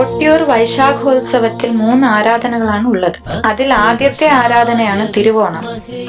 കൊട്ടിയൂർ വൈശാഖോത്സവത്തിൽ മൂന്ന് ആരാധനകളാണ് ഉള്ളത്. അതിൽ ആദ്യത്തെ ആരാധനയാണ് തിരുവോണം.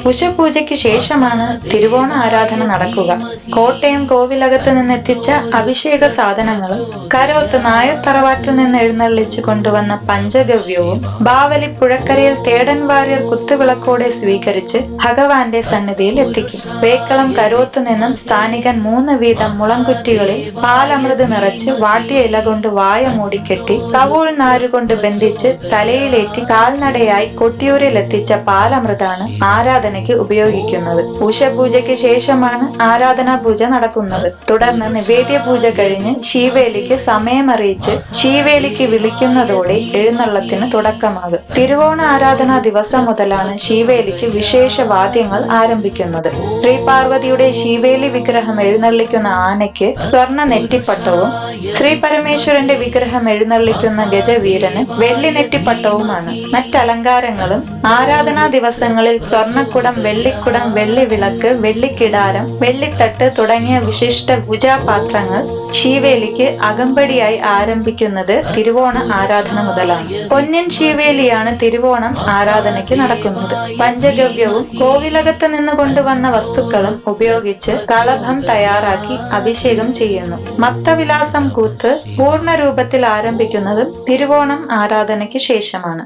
ഉഷപൂജയ്ക്ക് ശേഷമാണ് തിരുവോണ ആരാധന നടക്കുക. കോട്ടയം കോവിലകത്ത് നിന്നെത്തിച്ച അഭിഷേക സാധനങ്ങളും കരോത്ത് നായർ തറവാട്ടിൽ നിന്ന് എഴുന്നള്ളിച്ച് കൊണ്ടുവന്ന പഞ്ചഗവ്യവും ബാവലി പുഴക്കരയിൽ തേടൻ വാര്യർ കുത്തുവിളക്കോടെ സ്വീകരിച്ച് ഭഗവാന്റെ സന്നിധിയിൽ എത്തിക്കും. വേക്കളം കരോത്ത് നിന്നും സ്ഥാനികൻ മൂന്ന് വീതം മുളംകുറ്റികളിൽ പാലമൃത് നിറച്ച് വാട്ടിയ ഇല കൊണ്ട് വായ മൂടിക്കെട്ടി കവൂൾ നാരുകൊണ്ട് ബന്ധിച്ച് തലയിലേറ്റി കാൽനടയായി കൊട്ടിയൂരിൽ എത്തിച്ച പാലമൃതാണ് ആരാധനയ്ക്ക് ഉപയോഗിക്കുന്നത്. ഉഷപൂജയ്ക്ക് ശേഷമാണ് ആരാധനാ പൂജ നടക്കുന്നത്. തുടർന്ന് നിവേദ്യ പൂജ കഴിഞ്ഞ് ശീവേലിക്ക് സമയമറിയിച്ച് ശീവേലിക്ക് വിളിക്കുന്നതോടെ എഴുന്നള്ളത്തിന് തുടക്കമാകും. തിരുവോണ ആരാധനാ ദിവസം മുതലാണ് ശീവേലിക്ക് വിശേഷ വാദ്യങ്ങൾ ആരംഭിക്കുന്നത്. ശ്രീ പാർവതിയുടെ ശീവേലി വിഗ്രഹം എഴുന്നള്ളിക്കുന്ന ആനയ്ക്ക് സ്വർണ നെറ്റിപ്പട്ടവും ശ്രീ പരമേശ്വരന്റെ വിഗ്രഹം എഴുന്നള്ളിക്കുന്ന ഗജവീരന് വെള്ളിനെറ്റിപ്പട്ടവുമാണ്. മറ്റലങ്കാരങ്ങളും ആരാധനാ ദിവസങ്ങളിൽ സ്വർണക്കുടം വെള്ളിക്കുടം വെള്ളി വിളക്ക് വെള്ളിക്കിടാരം വെള്ളിത്തട്ട് തുടങ്ങിയ വിശിഷ്ട പൂജാപാത്രങ്ങൾ ശിവേലിക്ക് അകമ്പടിയായി ആരംഭിക്കുന്നത് തിരുവോണ ആരാധന മുതലാണ്. പൊന്നിൻ ശിവേലിയാണ് തിരുവോണം ആരാധനയ്ക്ക് നടക്കുന്നത്. പഞ്ചഗവ്യവും കോവിലകത്ത് നിന്ന് കൊണ്ടുവന്ന വസ്തുക്കളും ഉപയോഗിച്ച് കളഭം തയ്യാറാക്കി അഭിഷേകം ചെയ്യുന്നു. മത്തവിലാസം കൂത്ത് പൂർണ രൂപത്തിൽ ആരംഭിക്കുന്നതും തിരുവോണം ആരാധനയ്ക്ക് ശേഷമാണ്.